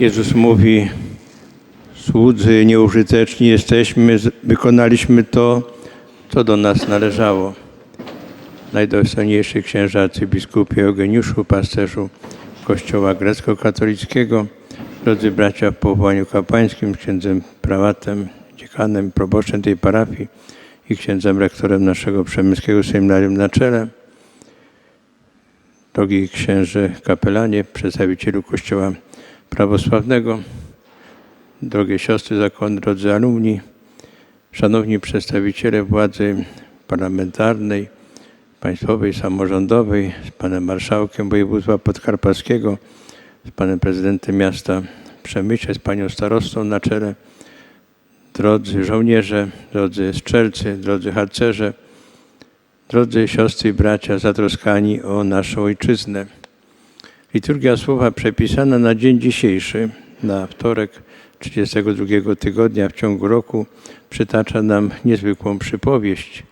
Jezus mówi, słudzy nieużyteczni jesteśmy, wykonaliśmy to, co do nas należało. Najdostojniejszy księża arcybiskupie Eugeniuszu, pasterzu Kościoła grecko-katolickiego, drodzy bracia w powołaniu kapłańskim, księdzem prałatem, dziekanem, proboszczem tej parafii i księdzem rektorem naszego przemyskiego seminarium na czele, drogi księże kapelanie, przedstawicielu Kościoła prawosławnego, drogie siostry zakonu, drodzy alumni, szanowni przedstawiciele władzy parlamentarnej, państwowej, samorządowej, z panem marszałkiem województwa podkarpackiego, z panem prezydentem miasta Przemyśle, z panią starostą na czele, drodzy żołnierze, drodzy strzelcy, drodzy harcerze, drodzy siostry i bracia zatroskani o naszą ojczyznę. Liturgia słowa przepisana na dzień dzisiejszy, na wtorek 32 tygodnia w ciągu roku, przytacza nam niezwykłą przypowieść,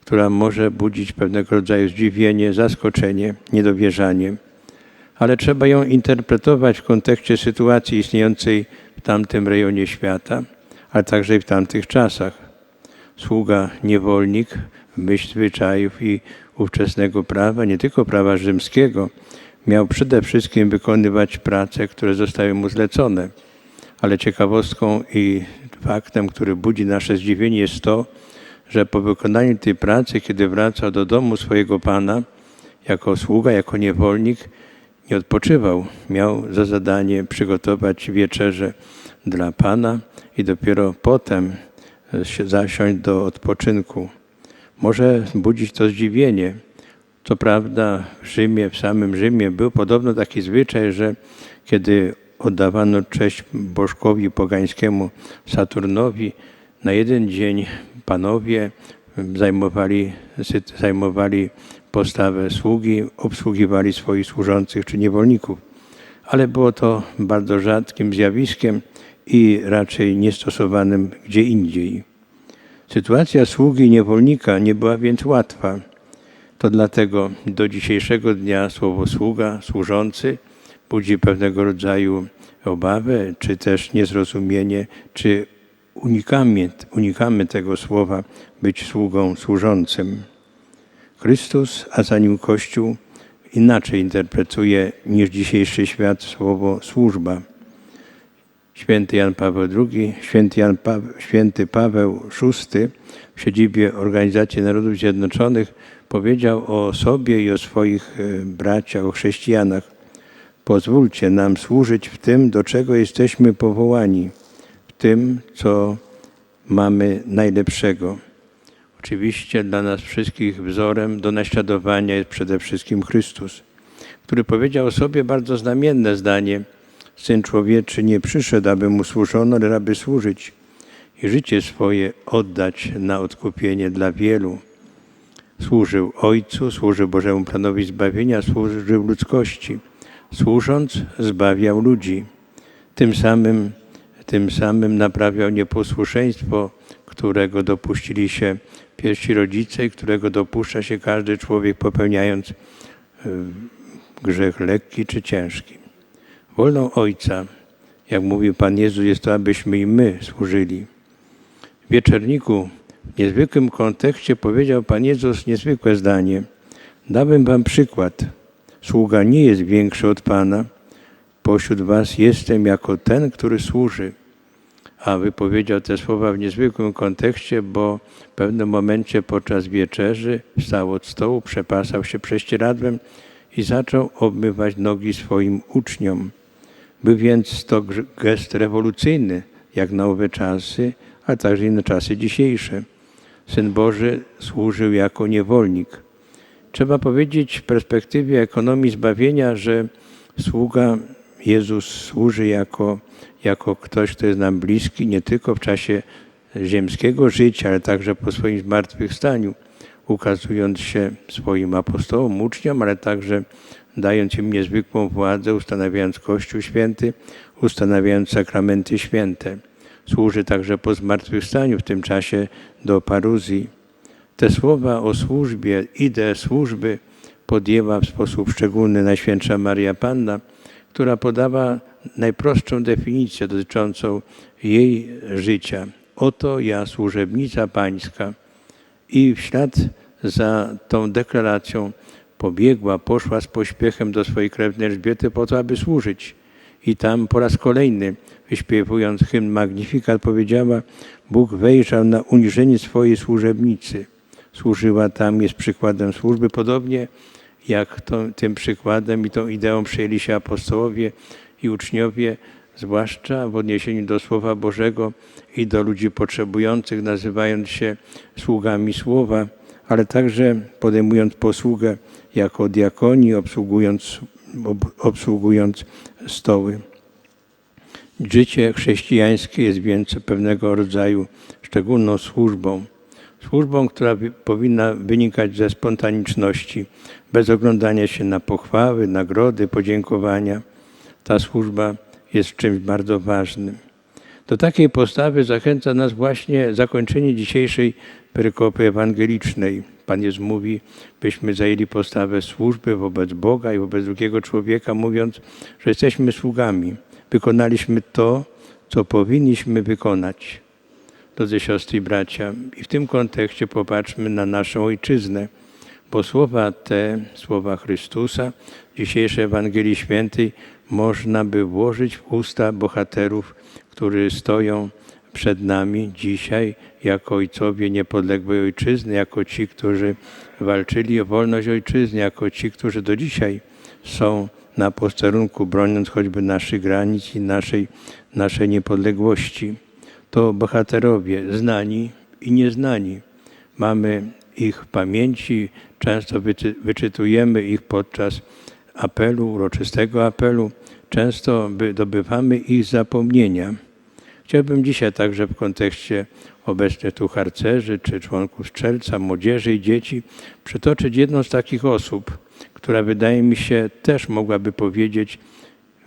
która może budzić pewnego rodzaju zdziwienie, zaskoczenie, niedowierzanie, ale trzeba ją interpretować w kontekście sytuacji istniejącej w tamtym rejonie świata, ale także i w tamtych czasach. Sługa, niewolnik, myśl zwyczajów i ówczesnego prawa, nie tylko prawa rzymskiego, miał przede wszystkim wykonywać prace, które zostały mu zlecone. Ale ciekawostką i faktem, który budzi nasze zdziwienie, jest to, że po wykonaniu tej pracy, kiedy wracał do domu swojego pana, jako sługa, jako niewolnik, nie odpoczywał. Miał za zadanie przygotować wieczerzę dla pana i dopiero potem się zasiąść do odpoczynku. Może budzić to zdziwienie. Co prawda w Rzymie, w samym Rzymie był podobno taki zwyczaj, że kiedy oddawano cześć bożkowi pogańskiemu Saturnowi, na jeden dzień panowie zajmowali, zajmowali postawę sługi, obsługiwali swoich służących czy niewolników. Ale było to bardzo rzadkim zjawiskiem i raczej niestosowanym gdzie indziej. Sytuacja sługi niewolnika nie była więc łatwa. To dlatego do dzisiejszego dnia słowo sługa, służący budzi pewnego rodzaju obawę, czy też niezrozumienie, czy unikamy, unikamy tego słowa być sługą, służącym. Chrystus, a za nim Kościół, inaczej interpretuje niż dzisiejszy świat słowo służba. Święty Jan Paweł II, święty, Jan pa, święty Paweł VI w siedzibie Organizacji Narodów Zjednoczonych powiedział o sobie i o swoich e, braciach, o chrześcijanach. Pozwólcie nam służyć w tym, do czego jesteśmy powołani, w tym, co mamy najlepszego. Oczywiście dla nas wszystkich wzorem do naśladowania jest przede wszystkim Chrystus, który powiedział o sobie bardzo znamienne zdanie – Syn Człowieczy nie przyszedł, aby mu służono, ale aby służyć i życie swoje oddać na odkupienie dla wielu. Służył Ojcu, służył Bożemu planowi zbawienia, służył ludzkości. Służąc, zbawiał ludzi. Tym samym, tym samym naprawiał nieposłuszeństwo, którego dopuścili się pierwsi rodzice i którego dopuszcza się każdy człowiek popełniając y, grzech lekki czy ciężki. Wolą Ojca, jak mówił Pan Jezus, jest to, abyśmy i my służyli. W wieczorniku w niezwykłym kontekście powiedział Pan Jezus niezwykłe zdanie. Dałem wam przykład. Sługa nie jest większy od Pana. Pośród was jestem jako ten, który służy. A wypowiedział te słowa w niezwykłym kontekście, bo w pewnym momencie podczas wieczerzy wstał od stołu, przepasał się prześcieradłem i zaczął obmywać nogi swoim uczniom. Był więc to gest rewolucyjny, jak na owe czasy, a także i na czasy dzisiejsze. Syn Boży służył jako niewolnik. Trzeba powiedzieć w perspektywie ekonomii zbawienia, że sługa Jezus służy jako, jako ktoś, kto jest nam bliski, nie tylko w czasie ziemskiego życia, ale także po swoim zmartwychwstaniu, ukazując się swoim apostołom, uczniom, ale także dając im niezwykłą władzę, ustanawiając Kościół Święty, ustanawiając sakramenty święte. Służy także po zmartwychwstaniu w tym czasie do paruzji. Te słowa o służbie, ideę służby podjęła w sposób szczególny Najświętsza Maria Panna, która podała najprostszą definicję dotyczącą jej życia. Oto ja, służebnica Pańska. I w ślad za tą deklaracją pobiegła, poszła z pośpiechem do swojej krewnej Elżbiety po to, aby służyć. I tam po raz kolejny, wyśpiewując hymn Magnifikat, powiedziała, Bóg wejrzał na uniżenie swojej służebnicy. Służyła tam, jest przykładem służby, podobnie jak to, tym przykładem i tą ideą przyjęli się apostołowie i uczniowie, zwłaszcza w odniesieniu do Słowa Bożego i do ludzi potrzebujących, nazywając się sługami Słowa, ale także podejmując posługę jako diakoni, obsługując, obsługując stoły. Życie chrześcijańskie jest więc pewnego rodzaju szczególną służbą. Służbą, która powinna wynikać ze spontaniczności, bez oglądania się na pochwały, nagrody, podziękowania. Ta służba jest czymś bardzo ważnym. Do takiej postawy zachęca nas właśnie zakończenie dzisiejszej perykopy ewangelicznej. Pan Jezus mówi, byśmy zajęli postawę służby wobec Boga i wobec drugiego człowieka, mówiąc, że jesteśmy sługami. Wykonaliśmy to, co powinniśmy wykonać. Drodzy siostry i bracia, i w tym kontekście popatrzmy na naszą ojczyznę, bo słowa te, słowa Chrystusa, dzisiejszej Ewangelii Świętej, można by włożyć w usta bohaterów, którzy stoją przed nami dzisiaj jako ojcowie niepodległej ojczyzny, jako ci, którzy walczyli o wolność ojczyzny, jako ci, którzy do dzisiaj są na posterunku, broniąc choćby naszych granic i naszej, naszej niepodległości. To bohaterowie znani i nieznani. Mamy ich w pamięci, często wyczytujemy ich podczas apelu, uroczystego apelu, często dobywamy ich zapomnienia. Chciałbym dzisiaj także w kontekście obecnie tu harcerzy, czy członków strzelca, młodzieży i dzieci przytoczyć jedną z takich osób, która wydaje mi się też mogłaby powiedzieć,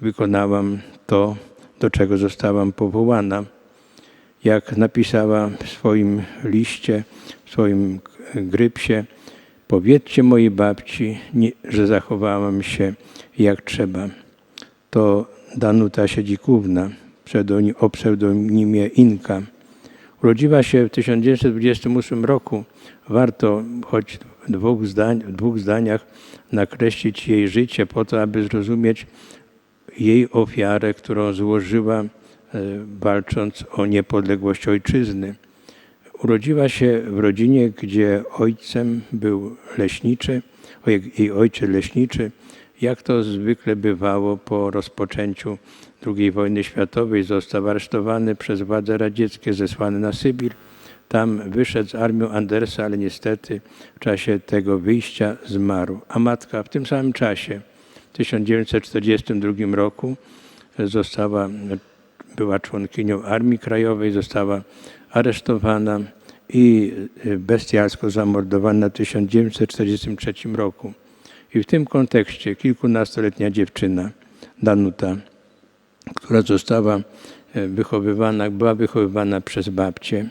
wykonałam to, do czego zostałam powołana. Jak napisała w swoim liście, w swoim grypsie, powiedzcie mojej babci, że zachowałam się jak trzeba. To Danuta Siedzikówna, o pseudonimie Inka. Urodziła się w 1928 roku. Warto choć w dwóch, zdań, w dwóch zdaniach nakreślić jej życie po to, aby zrozumieć jej ofiarę, którą złożyła e, walcząc o niepodległość ojczyzny. Urodziła się w rodzinie, gdzie ojcem był leśniczy, jej ojciec leśniczy, jak to zwykle bywało po rozpoczęciu II wojny światowej, został aresztowany przez władze radzieckie, zesłany na Sybir. Tam wyszedł z armią Andersa, ale niestety w czasie tego wyjścia zmarł. A matka w tym samym czasie, w 1942 roku, została, była członkinią Armii Krajowej, została aresztowana i bestialsko zamordowana w 1943 roku. I w tym kontekście kilkunastoletnia dziewczyna, Danuta, która została e, wychowywana, była wychowywana przez babcię.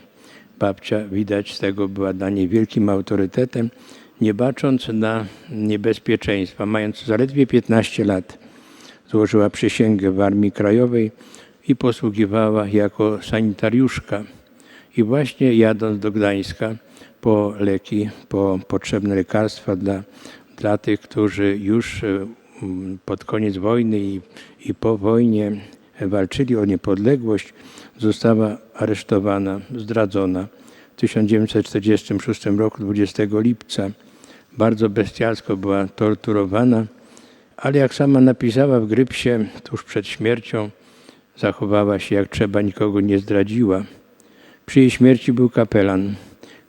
Babcia, widać z tego, była dla niej wielkim autorytetem, nie bacząc na niebezpieczeństwa. Mając zaledwie 15 lat, złożyła przysięgę w Armii Krajowej i posługiwała jako sanitariuszka. I właśnie jadąc do Gdańska po leki, po potrzebne lekarstwa dla dla tych, którzy już e, pod koniec wojny i, i po wojnie walczyli o niepodległość, została aresztowana, zdradzona w 1946 roku, 20 lipca. Bardzo bestialsko była torturowana, ale jak sama napisała w Grypsie tuż przed śmiercią, zachowała się jak trzeba, nikogo nie zdradziła. Przy jej śmierci był kapelan,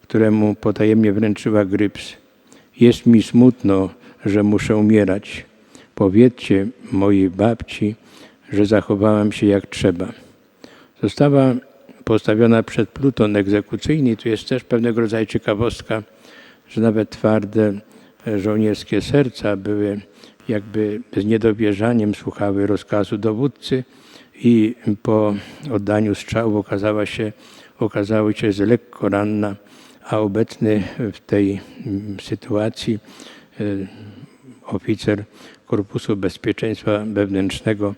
któremu potajemnie wręczyła Gryps. Jest mi smutno, że muszę umierać. Powiedzcie mojej babci, że zachowałam się jak trzeba. Została postawiona przed pluton egzekucyjny. Tu jest też pewnego rodzaju ciekawostka, że nawet twarde żołnierskie serca były jakby z niedowierzaniem słuchały rozkazu dowódcy i po oddaniu strzału okazała się, okazało się, że lekko ranna a obecny w tej mm, sytuacji e, oficer Korpusu Bezpieczeństwa Wewnętrznego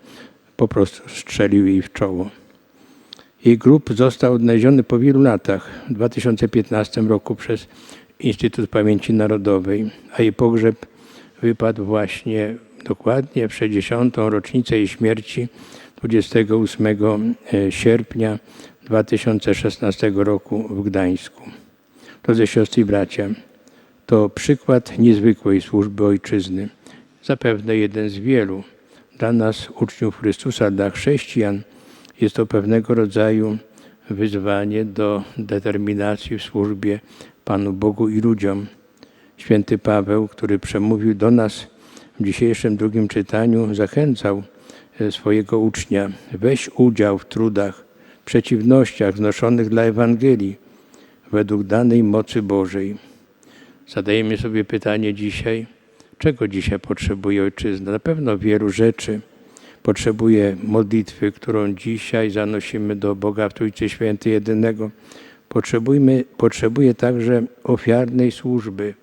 po prostu strzelił jej w czoło. Jej grób został odnaleziony po wielu latach, w 2015 roku przez Instytut Pamięci Narodowej, a jej pogrzeb wypadł właśnie dokładnie w 60. rocznicę jej śmierci 28 e, sierpnia 2016 roku w Gdańsku. Drodzy siostry i bracia, to przykład niezwykłej służby ojczyzny, zapewne jeden z wielu. Dla nas, uczniów Chrystusa, dla chrześcijan, jest to pewnego rodzaju wyzwanie do determinacji w służbie Panu Bogu i ludziom. Święty Paweł, który przemówił do nas w dzisiejszym drugim czytaniu, zachęcał e, swojego ucznia: weź udział w trudach, przeciwnościach znoszonych dla Ewangelii według danej mocy Bożej. Zadajemy sobie pytanie dzisiaj, czego dzisiaj potrzebuje ojczyzna? Na pewno wielu rzeczy. Potrzebuje modlitwy, którą dzisiaj zanosimy do Boga w Trójcy Świętej Jedynego. Potrzebujemy, potrzebuje także ofiarnej służby.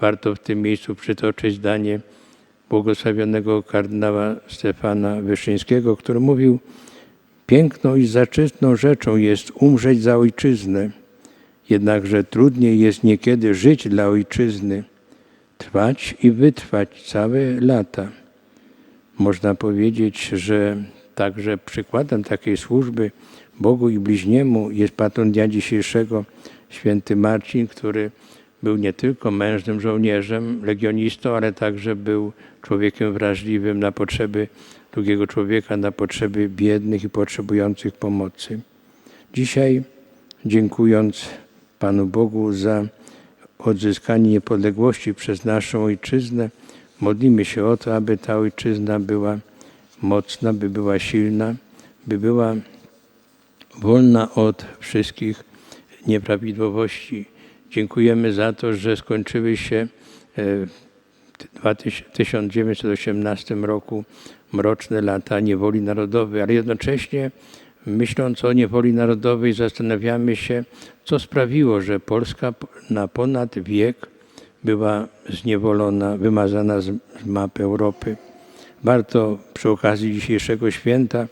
Warto w tym miejscu przytoczyć zdanie błogosławionego kardynała Stefana Wyszyńskiego, który mówił, piękną i zaczytną rzeczą jest umrzeć za ojczyznę, jednakże trudniej jest niekiedy żyć dla ojczyzny, trwać i wytrwać całe lata. Można powiedzieć, że także przykładem takiej służby Bogu i bliźniemu jest patron dnia dzisiejszego, święty Marcin, który był nie tylko mężnym żołnierzem, legionistą, ale także był człowiekiem wrażliwym na potrzeby drugiego człowieka, na potrzeby biednych i potrzebujących pomocy. Dzisiaj, dziękując Panu Bogu za odzyskanie niepodległości przez naszą ojczyznę, modlimy się o to, aby ta ojczyzna była mocna, by była silna, by była wolna od wszystkich nieprawidłowości. Dziękujemy za to, że skończyły się e, w 1918 roku mroczne lata niewoli narodowej, ale jednocześnie myśląc o niewoli narodowej zastanawiamy się, co sprawiło, że Polska na ponad wiek była zniewolona, wymazana z mapy Europy. Warto przy okazji dzisiejszego święta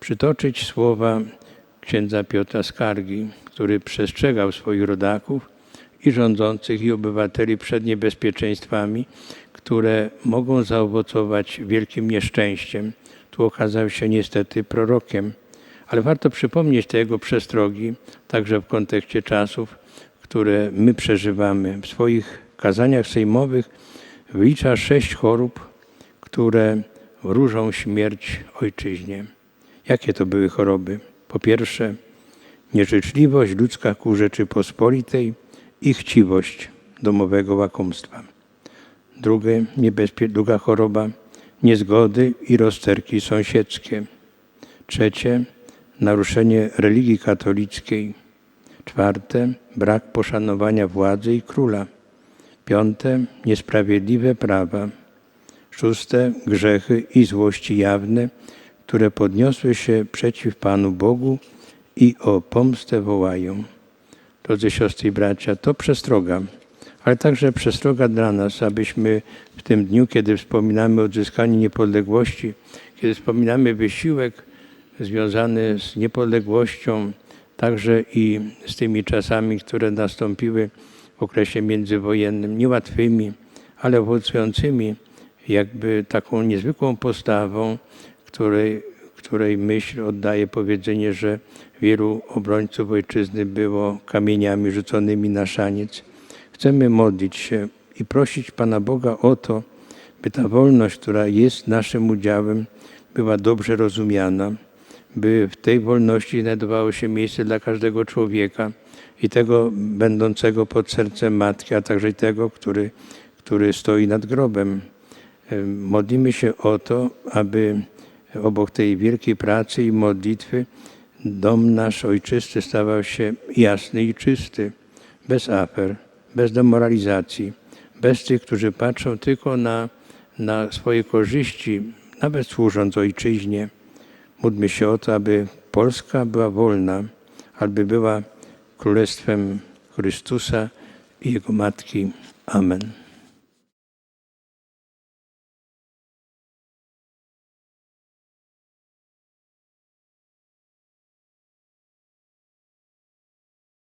przytoczyć słowa księdza Piotra Skargi, który przestrzegał swoich rodaków i rządzących i obywateli przed niebezpieczeństwami, które mogą zaowocować wielkim nieszczęściem. Tu okazał się niestety prorokiem, ale warto przypomnieć te jego przestrogi, także w kontekście czasów, które my przeżywamy. W swoich kazaniach sejmowych wylicza sześć chorób, które wróżą śmierć ojczyźnie. Jakie to były choroby? Po pierwsze, nieżyczliwość ludzka ku Rzeczypospolitej i chciwość domowego łakomstwa. Drugie, niebezpie, druga choroba, niezgody i rozterki sąsiedzkie. Trzecie, naruszenie religii katolickiej. Czwarte, brak poszanowania władzy i króla. Piąte, niesprawiedliwe prawa. Szóste, grzechy i złości jawne, które podniosły się przeciw Panu Bogu i o pomstę wołają. Drodzy siostry i bracia, to przestroga, ale także przestroga dla nas, abyśmy w tym dniu, kiedy wspominamy odzyskanie niepodległości, kiedy wspominamy wysiłek związany z niepodległością, także i z tymi czasami, które nastąpiły w okresie międzywojennym, niełatwymi, ale owocującymi jakby taką niezwykłą postawą, której, której myśl oddaje powiedzenie, że wielu obrońców ojczyzny było kamieniami rzuconymi na szaniec. Chcemy modlić się i prosić Pana Boga o to, by ta wolność, która jest naszym udziałem, była dobrze rozumiana, by w tej wolności znajdowało się miejsce dla każdego człowieka i tego będącego pod sercem matki, a także tego, który, który stoi nad grobem. Modlimy się o to, aby obok tej wielkiej pracy i modlitwy dom nasz ojczysty stawał się jasny i czysty, bez afer, bez demoralizacji, bez tych, którzy patrzą tylko na, na swoje korzyści, nawet służąc ojczyźnie. Módlmy się o to, aby Polska była wolna, aby była królestwem Chrystusa i Jego Matki. Amen.